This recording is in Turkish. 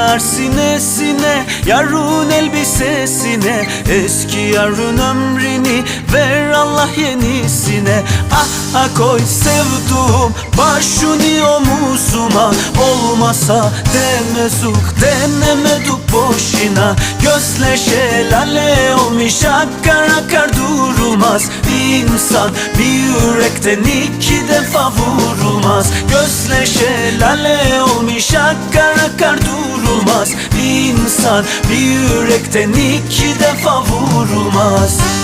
Yar sinesine, yarın elbisesine Eski yarın ömrünü ver Allah yenisine. Ah ah koy sevduğum başını omuzuma Olmasa demezuk denemeduk boşuna. Gözle şelale olmuş akar akar durmaz. İnsan bir yürekten iki defa vurulmaz. Gözle şelale olmuş durulmaz İnsan bir yürekten iki defa vurulmaz